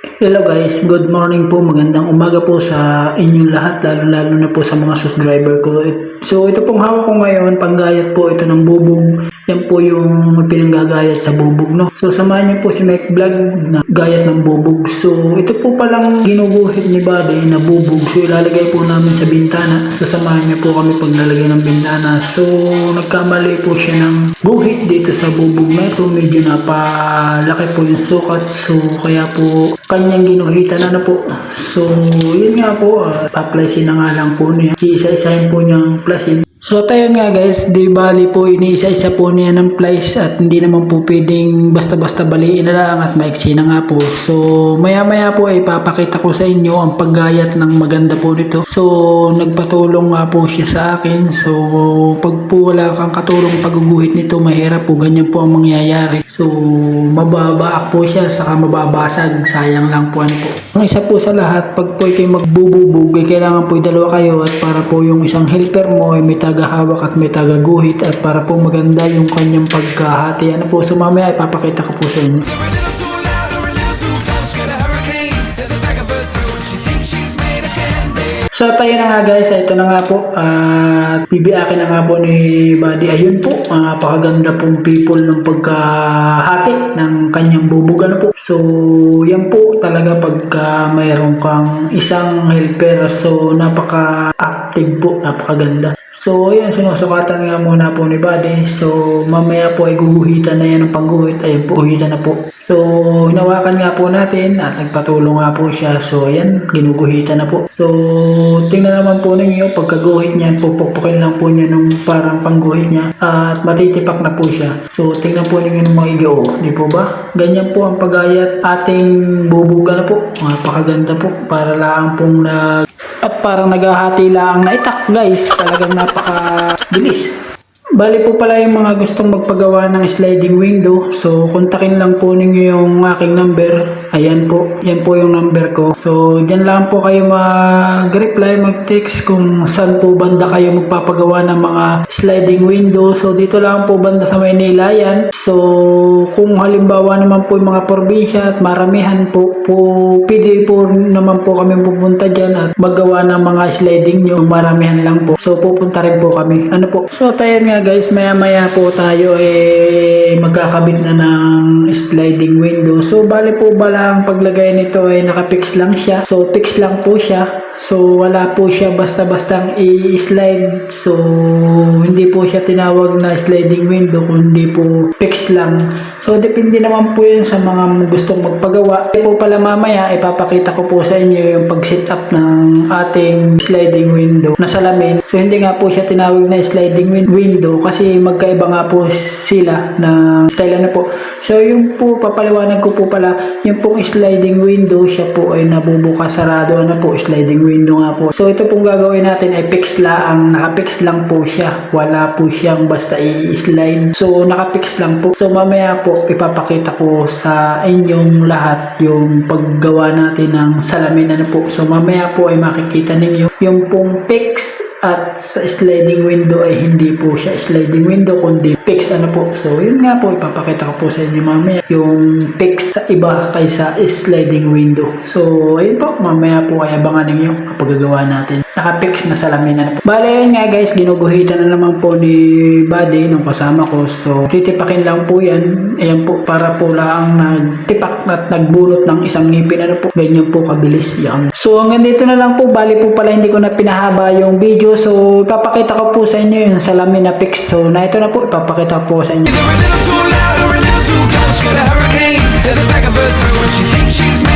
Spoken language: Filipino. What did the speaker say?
Hello guys, good morning po. Magandang umaga po sa inyong lahat, lalo-lalo na po sa mga subscriber ko. So ito pong hawak ko ngayon, panggayat po ito ng bubog. Yan po yung pinanggagayat sa bubog, no? So samahan niyo po si Mike Vlog na gayat ng bubog. So ito po palang ginuguhit ni Buddy na bubog. So ilalagay po namin sa bintana. So samahan niyo po kami paglalagay ng bintana. So nagkamali po siya ng guhit dito sa bubog na ito. Medyo napalaki po yung sukat. So kaya po kanyang ginuhitan na na po. So yun nga po, uh, pa-placin na nga lang po niya. Isa-isahin po niyang plasin. So tayo nga guys, di bali po iniisa-isa po niya ng plies at hindi naman po pwedeng basta-basta baliin na lang at maiksi na nga po. So maya-maya po ay papakita ko sa inyo ang paggayat ng maganda po nito. So nagpatulong nga po siya sa akin. So pag po wala kang katulong pagguguhit nito, mahirap po ganyan po ang mangyayari. So mababaak po siya saka mababasag. Sayang lang po ano po. Ang isa po sa lahat, pag po kayo magbububog, kailangan po dalawa kayo at para po yung isang helper mo ay may tagahawak at may tagaguhit at para po maganda yung kanyang pagkahati. Ano po, so mamaya ipapakita ko po sa inyo. So tayo na nga guys, ito na nga po. At bibiyakin na nga po ni Buddy. Ayun po, ang napakaganda pong people ng pagkahati ng kanyang bubog. Ano po? So yan po talaga pagka mayroon kang isang helper. So napaka-active po, napakaganda. So, ayan, sinusukatan nga muna po ni Buddy. So, mamaya po ay guguhitan na yan ng pangguhit. Ayun po, guhitan na po. So, hinawakan nga po natin at nagpatulong nga po siya. So, ayan, ginuguhitan na po. So, tingnan naman po ninyo, pagkaguhit niya, pupukpukin lang po niya nung parang pangguhit niya at matitipak na po siya. So, tingnan po ninyo ng mga igyo. Di po ba? Ganyan po ang pagayat ating bubuga na po. Napakaganda po. Para lang pong nag at parang naghahati lang na itak guys. Talagang napaka-bilis. Bali po pala yung mga gustong magpagawa ng sliding window. So, kontakin lang po ninyo yung aking number. Ayan po. Yan po yung number ko. So, dyan lang po kayo mag-reply, mag-text kung saan po banda kayo magpapagawa ng mga sliding window. So, dito lang po banda sa Maynila yan. So, kung halimbawa naman po yung mga probinsya at maramihan po, po pwede po naman po kami pupunta dyan at magawa ng mga sliding nyo. Maramihan lang po. So, pupunta rin po kami. Ano po? So, tayo nga guys, maya maya po tayo eh magkakabit na ng sliding window. So, bali po ba lang paglagay nito ay nakapix lang siya. So, fix lang po siya. So, wala po siya basta-bastang i-slide. So, hindi po siya tinawag na sliding window, kundi po fix lang. So, depende naman po yun sa mga gustong magpagawa. Kaya po pala mamaya, ipapakita ko po sa inyo yung pag-set up ng ating sliding window na salamin. So, hindi nga po siya tinawag na sliding win- window kasi magkaiba nga po sila na style ano po. So, yung po, papaliwanag ko po pala, yung pong sliding window, siya po ay nabubukas sarado. Ano po, sliding window nga po. So, ito pong gagawin natin ay fix lang. Nakapix lang po siya. Wala po siyang basta i-slide. So, nakapix lang po. So, mamaya po, ipapakita ko sa inyong lahat yung paggawa natin ng salamin. Ano po. So, mamaya po ay makikita ninyo yung pong fix at sa sliding window ay hindi po siya sliding window kundi fix ano po. So yun nga po ipapakita ko po sa inyo mamaya yung fix sa iba kaysa sliding window. So ayun po mamaya po ay abangan ninyo ang paggagawa natin. Naka-fix na salamin na po. Bale yun nga guys ginuguhitan na naman po ni Buddy nung kasama ko. So titipakin lang po yan. Ayan po para po lang nagtipak at nagbunot ng isang ngipin ano po. Ganyan po kabilis yan. So hanggang dito na lang po. Bali po pala hindi ko na pinahaba yung video. So ipapakita ko po sa inyo yung salamin na fix. So na ito na po ipapakita ko po sa inyo. She's.